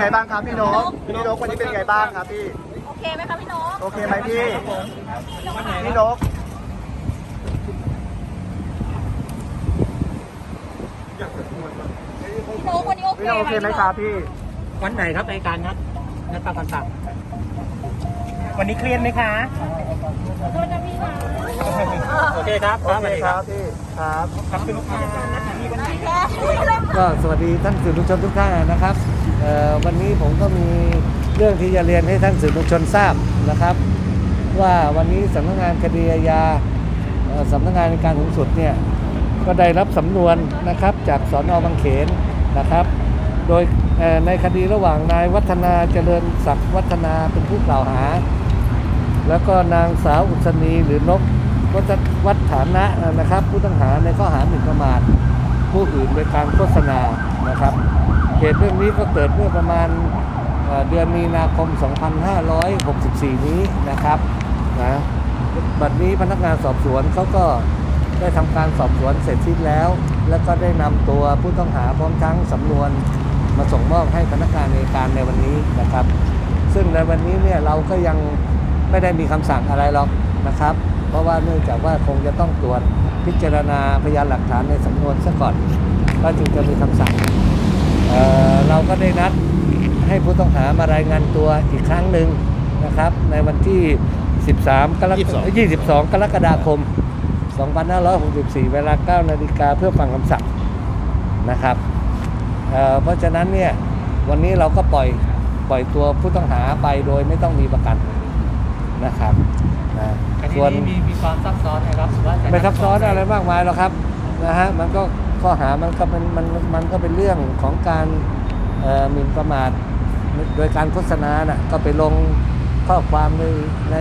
ไงบ้างครับพี่นกพี่นกวันนี้เป็นยังไงบ้างครับพี่ โอเคไหมคะพี่นกโอเคไหมพี่ พี่นกพี่นกวันนี้โอเคพี่นกโอเคไหมครับพี่ วันไหนครับรายการนัดนัดตามคำสั่งวันนี้เครียดไหมคะขอโทษนะพี่นะโอเคครับโอเคครับพี่ครับขอบคุณลูกค้านัดที่วันนี้แค่ก็สวัสดีท่านสื่อมวลชนทุกท่านนะครับเอ่อ วันนี้ผมก็มีเรื่องที่จะเรียนให้ท่านสื่อมวลชนทราบนะครับ ว่าวันนี้สำนักงานคดีอาญาสำนักงานในการสูงสุดเนี่ยก็ได้รับสำนวนนะครับจากสอนอบางเขนนะครับ โดยในคดีระหว่างนายวัฒนาเจริญศักดิ์วัฒนาเป็นผู้กล่าวหา แล้วก็นางสาวอุศนีหรือนกวัฒวัฒานะนะครับ ผู้ต้องหาในข้อหาหมิ่นประมาทผู้อื่นโดยการโฆษณา นะครับเหตุเรื่องนี้ก็เกิดเมื่อประมาณเดือนมีนาคม 2564 นี้นะครับนะบัดนี้พนักงานสอบสวนเขาก็ได้ทำการสอบสวนเสร็จสิ้นแล้ว แล้วก็ได้นำตัวผู้ต้องหาพร้อมทั้งสำนวนมาส่งมอบให้พนักงานในการในวันนี้นะครับ ซึ่งในวันนี้เนี่ยเราก็ยังไม่ได้มีคำสั่งอะไรหรอกนะครับ เพราะว่าเนื่องจากว่าคงจะต้องตรวจพิจารณาพยานหลักฐานในสำนวนซะก่อน ก็จึงจะมีคำสั่งเอ่อเราก็ได้นัดให้ผู้ต้องหามารายงานตัวอีกครั้งหนึ่งนะครับ ในวันที่ 13 กรกฎาคม22 กรกฎาคม 2564 เวลา 9 นาฬิกาเพื่อฟังคำสั่งนะครับเอ่อเพราะฉะนั้นเนี่ยวันนี้เราก็ปล่อยปล่อยตัวผู้ต้องหาไปโดยไม่ต้องมีประกันนะครับนะคดีส่วนนี้มีมีความซับซ้อนนะครับหรือว่าจะไม่ซับซ้อนอะไรมากมายหรอกครับนะฮะมันก็ ข้อหามันก็เป็นมันมันก็เป็นเรื่องของการหมิ่นประมาทโดยการโฆษณาน่ะก็ไปลงข้อความในใน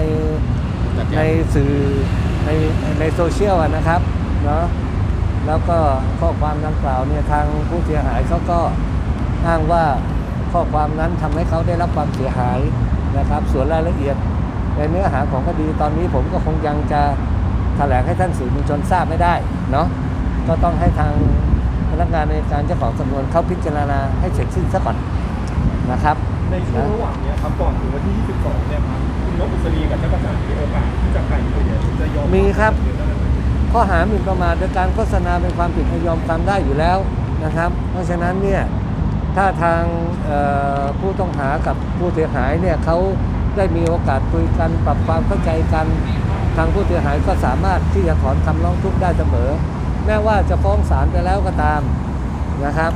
ในสื่อในในโซเชียลนะครับเนาะแล้วก็ข้อความดังกล่าวเนี่ยทางผู้เสียหายเขาก็อ้างว่าข้อความนั้นทำให้เขาได้รับความเสียหายนะครับ ส่วนรายละเอียดในเนื้อหาของคดีตอนนี้ผมก็คงยังจะแถลงให้ท่านสื่อมวลชนทราบไม่ได้เนาะ ก็ต้องให้ทางพนักงานในการเจ้าของสำนวนเขาพิจารณาให้เสร็จสิ้นซะก่อนนะครับ ในช่วงระหว่างเนี้ยครับก่อนถึงวันที่ 22 เนี่ยครับคุณนกอุศรีกับเจ้ากระจ่างมีโอกาสที่จะไกลเกลี่ยหรือจะยอมมีครับหรือจะอะไรไหมข้อหาหมิ่นประมาทโดยการโฆษณาเป็นความผิดยอมความได้อยู่แล้วนะครับ เพราะฉะนั้นเนี่ยถ้าทางเอ่อผู้ต้องหากับผู้เสียหายเนี่ยเขาได้มีโอกาสคุยกันปรับความเข้าใจกัน ทางผู้เสียหายก็สามารถที่จะถอนคำร้องทุกข์ได้เสมอ แม้ว่าจะฟ้องศาลไปแล้วก็ตามนะครับ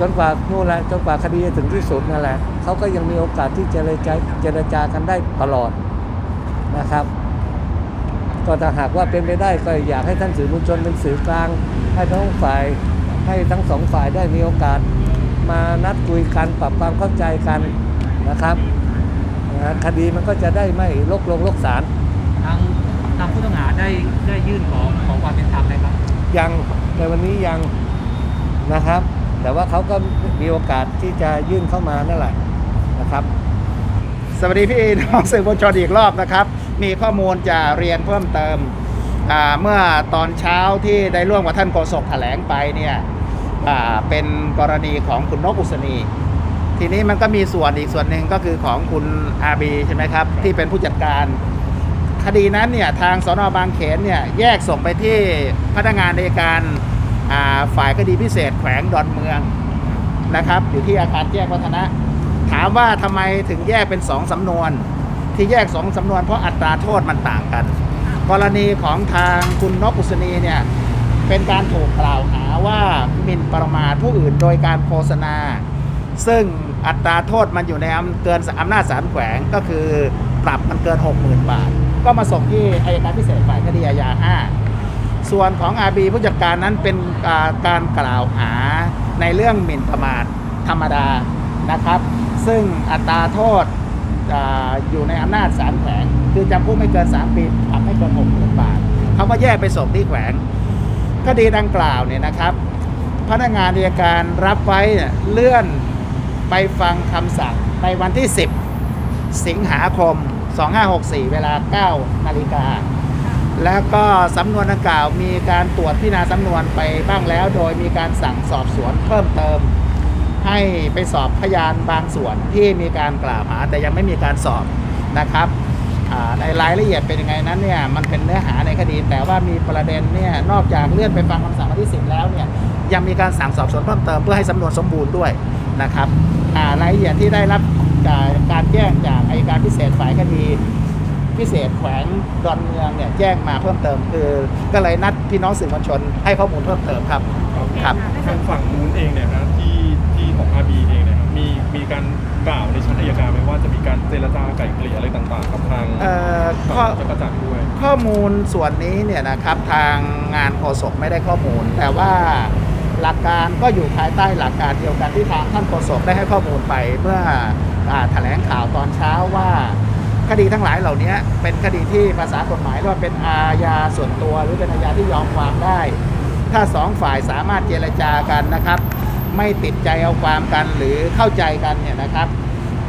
จนกว่านู่นแหละจนกว่าคดีจะถึงที่สุดนั่นแหละเขาก็ยังมีโอกาสที่จะเจรจาเจรจากันได้ตลอดนะครับ ก็ถ้าหากว่าเป็นไปได้ก็อยากให้ท่านสื่อมวลชนเป็นสื่อกลาง ให้ทั้งฝ่ายให้ทั้งสองฝ่ายได้มีโอกาสมานัดคุยกันปรับความเข้าใจกันนะครับคดีมันก็จะได้ไม่ลกลงลกศาลทางทางผู้ต้องหาได้ได้ยื่นขอขอความเป็นธรรมไหมครับ ยังในวันนี้ยังนะครับ แต่ว่าเขาก็มีโอกาสที่จะยื่นเข้ามานั่นแหละนะครับ สวัสดีพี่น้องสื่อมวลชนอีกรอบนะครับ มีข้อมูลจะเรียนเพิ่มเติมเมื่อตอนเช้าที่ได้ร่วมกับท่านโฆษกแถลงไปเนี่ยเป็นกรณีของคุณนกอุศนีทีนี้มันก็มีส่วนอีกส่วนหนึ่งก็คือของคุณอาบีใช่ไหมครับ ที่เป็นผู้จัดการ คดีนั้นเนี่ยทางสนบางเขนเนี่ยแยกส่งไปที่พนักงานในการฝ่ายคดีพิเศษแขวงดอนเมืองนะครับ อยู่ที่อาคารแจ้งวัฒนะ ถามว่าทำไมถึงแยกเป็นสองสำนวน ที่แยกสองสำนวนเพราะอัตราโทษมันต่างกัน กรณีของทางคุณนกอุศนีเนี่ยเป็นการถูกกล่าวหาว่าหมิ่นประมาทผู้อื่นโดยการโฆษณา ซึ่งอัตราโทษมันอยู่ในอำเกินอำนาจศาลแขวงก็คือปรับมันเกิน 60,000 บาท ก็มาส่งที่อายการพิเศษฝ่ายคดีอาญา5ส่วนของอาบีผู้จัดการนั้นเป็นาการกล่าวหาในเรื่องหมิ่นประมาทธรรมดานะครับ ซึ่งอัตราโทษออยู่ในอำนาจศาลแขวง คือจำคุกไม่เกิน 3 ปีปรับไม่เกิน60,000บาทเขาก็แยกไปส่งที่แขวงคดีดังกล่าวเนี่ยนะครับ พนักงานอัยการรับไว้เลื่อนไปฟังคำสั่งในวันที่ 10 สิงหาคม 2564 เวลา 9 นาฬิกา แล้วก็สำนวนดังกล่าวมีการตรวจพิจารณาสำนวนไปบ้างแล้ว โดยมีการสั่งสอบสวนเพิ่มเติม ให้ไปสอบพยานบางส่วนที่มีการกล่าวหาแต่ยังไม่มีการสอบนะครับในรายละเอียดเป็นยังไงนั้นเนี่ยมันเป็นเนื้อหาในคดี แต่ว่ามีประเด็นเนี่ยนอกจากเลื่อนไปฟังคำสั่งวันที่ 10 แล้วเนี่ยยังมีการสั่งสอบสวนเพิ่มเติมเพื่อให้สำนวนสมบูรณ์ด้วยนะครับรายละเอียดที่ได้รับ จากการแจ้งจากอัยการพิเศษฝ่ายคดี พิเศษแขวงดอนเมืองเนี่ยแจ้งมาเพิ่มเติมคือ ก็เลยนัดพี่น้องสื่อมวลชนให้ข้อมูลเพิ่มเติมครับครับทางฝั่งนู้นเองเนี่ยนะที่ที่ของอาบีเองเนี่ยครับมีมีการกล่าวในชั้นอัยการไหมว่าจะมีการเจรจาไกล่เกลี่ยอะไรต่างๆกับทางเอ่อข้อฝั่งจักรจันทร์ด้วย ข้อมูลส่วนนี้เนี่ยนะครับทางงานโฆษกไม่ได้ข้อมูล แต่ว่าหลักการก็อยู่ภายใต้หลักการเดียวกันที่ทางท่านโฆษกได้ให้ข้อมูลไปเมื่ออา แถลงข่าวตอนเช้าว่าคดีทั้งหลายเหล่านี้เป็นคดีที่ภาษากฎหมายเรียกว่าเป็นอาญาส่วนตัว หรือเป็นอาญาที่ยอมความได้ ถ้าสองฝ่ายสามารถเจรจากันนะครับ ไม่ติดใจเอาความกันหรือเข้าใจกันเนี่ยนะครับ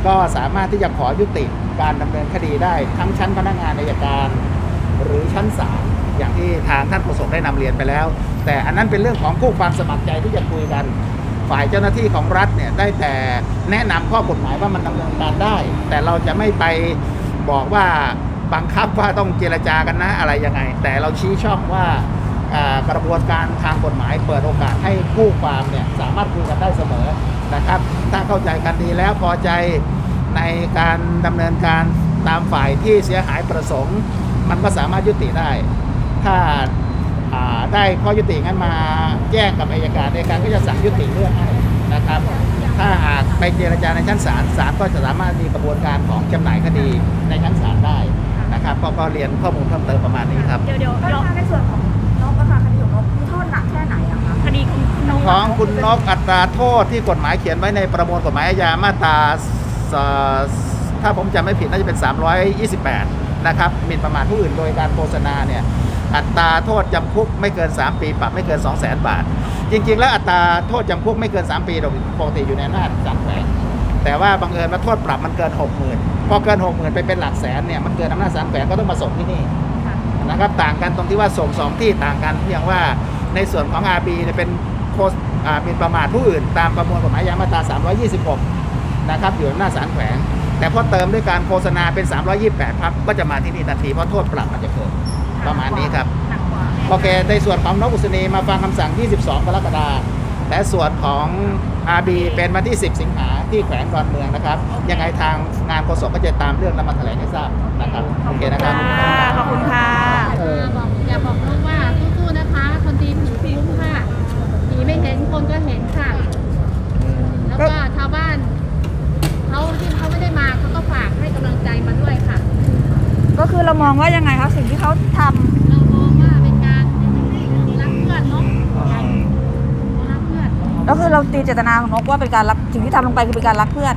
ก็สามารถที่จะขอยุติการดำเนินคดีได้ทั้งชั้นพนักงานอัยการ หรือชั้นศาลอย่างที่ทางท่านโฆษกได้นำเรียนไปแล้ว แต่อันนั้นเป็นเรื่องของคู่ความสมัครใจที่จะคุยกัน ฝ่ายเจ้าหน้าที่ของรัฐเนี่ยได้แต่แนะนำข้อกฎหมายว่ามันดำเนินการได้ แต่เราจะไม่ไปบอกว่าบังคับว่าต้องเจรจากันนะอะไรยังไง แต่เราชี้ช่องว่ากระบวนการทางกฎหมายเปิดโอกาสให้คู่ความเนี่ยสามารถคุยกันได้เสมอนะครับ ถ้าเข้าใจกันดีแล้วพอใจในการดำเนินการตามฝ่ายที่เสียหายประสงค์ มันก็สามารถยุติได้ ถ้า ได้ข้อยุติงั้นมาแจ้งกับอายการอัยการก็จะสั่งยุติเรื่องให้นะครับ ถ้าหากไปเจรจาในชั้นศาลศาลก็จะสามารถมีกระบวนการของจำหน่ายคดีในชั้นศาลได้นะครับก็ก็เรียนข้อมูลเพิ่มเติมประมาณนี้ครับเดี๋ยวเดี๋ยวก็เดี๋ยวถ้าในส่วนของนกอะค่ะคดีของนกมีโทษหนักแค่ไหนอะคะคดีคุณนกของคุณนกอัตราโทษที่กฎหมายเขียนไว้ในประมวลกฎหมายอาญามาตราสถ้าผมจำไม่ผิดน่าจะเป็น 328 นะครับหมิ่นประมาทผู้อื่นโดยการโฆษณาเนี่ยอัตราโทษจำคุกไม่เกิน 3 ปี ปรับไม่เกิน 2 0 0 0 0 0 บาท จริง ๆ แล้วอัตราโทษจำคุกไม่เกิน 3 ปีโดยปกติอยู่ในอำนาจศาลแขวงแต่ว่าบังเอิญว่าโทษปรับมันเกิน 60,000พอเกิน 60,000 ไปเป็นหลักแสนเนี่ยมันเกินอำนาจศาลแขวงก็ต้องมาส่งที่นี่นะครับต่างกันตรงที่ว่าส่งสองที่ต่างกันเพียงว่าในส่วนของ RB เนี่ยเป็นโคสอ่าหมินประมาทผู้อื่น ตามประมวลกฎหมายยามาตรา 326 นะครับอยู่หน้าจศาลแขวง แต่พอเติมด้วยการโฆษณาเป็น 328 ครับก็จะมาที่นี่ทันทีเพราะโทษปรับมันจะเกิดประมาณนี้ครับหนักกว่าโอเค ในส่วนของนกอุศนีมาฟังคำสั่ง 22 กรกฎาคมและส่วนของ RB เป็นวันที่ 10 สิงหาที่แขวงดอนเมืองนะครับ ยังไงทางงานโฆษกก็จะตามเรื่องแล้วมาแถลงให้ทราบนะครับโอเคนะครับค่ะขอบคุณค่ะบอกอยากบอกลูกว่าสู้ๆนะคะ คนดีผีคุ้มค่ะผีไม่เห็นคนก็เห็นค่ะ แล้วก็ชาวบ้านเขาที่เขา ไม่ได้มาเขาก็ฝากให้กำลังใจมาด้วยค่ะ ก็คือเรามองว่ายังไงคะสิ่งที่เขาทำเรามองว่าเป็นการรักเพื่อนเนาะรักเพื่อนก็คือเราตีเจตนาของนกว่าเป็นการรักสิ่งที่ทำลงไปคือเป็นการรักเพื่อน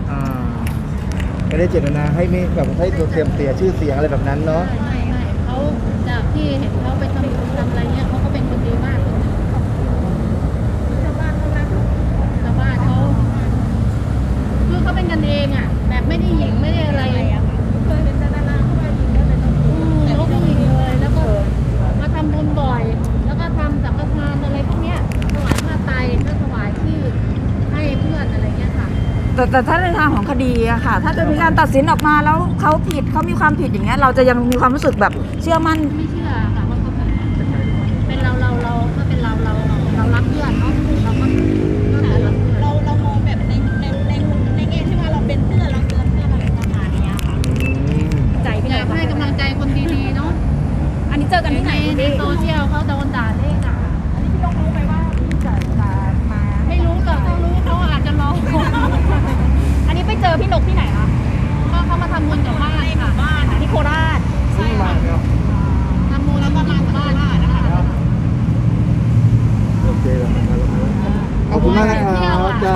ไม่ได้เจตนาให้ไม่แบบให้ตัวเสียมเสียชื่อเสียงอะไรแบบนั้นเนาะไม่ไม่ไม่เขาจากที่เห็นเขาไปทำบุญทำอะไรเงี้ย แต่แต่ถ้าในทางของคดีอะค่ะ ถ้าจะมีการตัดสินออกมาแล้วเขาผิดเขามีความผิดอย่างเงี้ยเราจะยังมีความรู้สึกแบบเชื่อมั่น ไม่เชื่อค่ะว่าเขาแบบเป็นเราเราเราถ้าเป็นเราเราเรารักเพื่อนเนาะเราก็ก็จะรักเพื่อนเราเรามองแบบในในในในแง่ที่ว่าเราเป็นเพื่อนเราเตือนเพื่อนอะไรประมาณเนี้ยค่ะใจพี่อน้ยากให้กำลังใจคนดีๆเนาะอันนี้เจอกันที่ไหนในโซเชียลเขาโดนด่าเละอะอันนี้พี่น้องรู้ไหมว่าพี่จะจะมา ไม่รู้แต่ถ้ารู้เขาอาจจะรอ อันนี้ไป เจอพี่นกที่ไหนคะก็เขามาทำบุญกับบ้านค่ะบ้านที่โคราชใช่ค่ะทำบุญแล้วก็มากับบ้านนะคะโอเคแล้วนะครับขอบคุณมากนะครับจ้า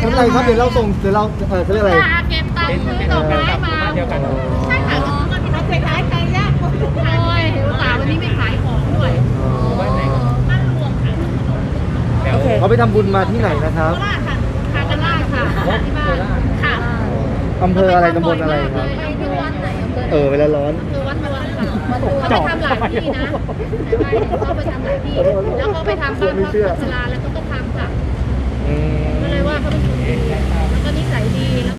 ไม่เป็นไรครับเดี๋ยวเราส่งเดี๋ยวเราเออเขาเรียกอะไรถ้าเก็บตังค์ซื้อดอกไม้มาเดียวกันใช่ค่ะน้องก็พี่น้องเคยขายไก่ย่างโอ้ยอุตส่าห์วันนี้ไม่ขายของด้วยบ้านรวมค่ะเดี๋ยวเขาไปทำบุญมาที่ไหนนะครับโคราชค่ะคากันล่าค่ะที่บ้านค่ะ อำเภออะไรตำบลอะไรครับ ไปที่วัดไหนอำเภอเออเวลาร้อน คือวัดนวลค่ะวัดนวลเขาไปทำหลายที่นะไปเขาไปทำหลายที่ แล้วเขาไปทำบ้านพระพุทธลาแล้วเขาก็ทำค่ะอืม ก็เลยเลยว่าเขาเป็นคน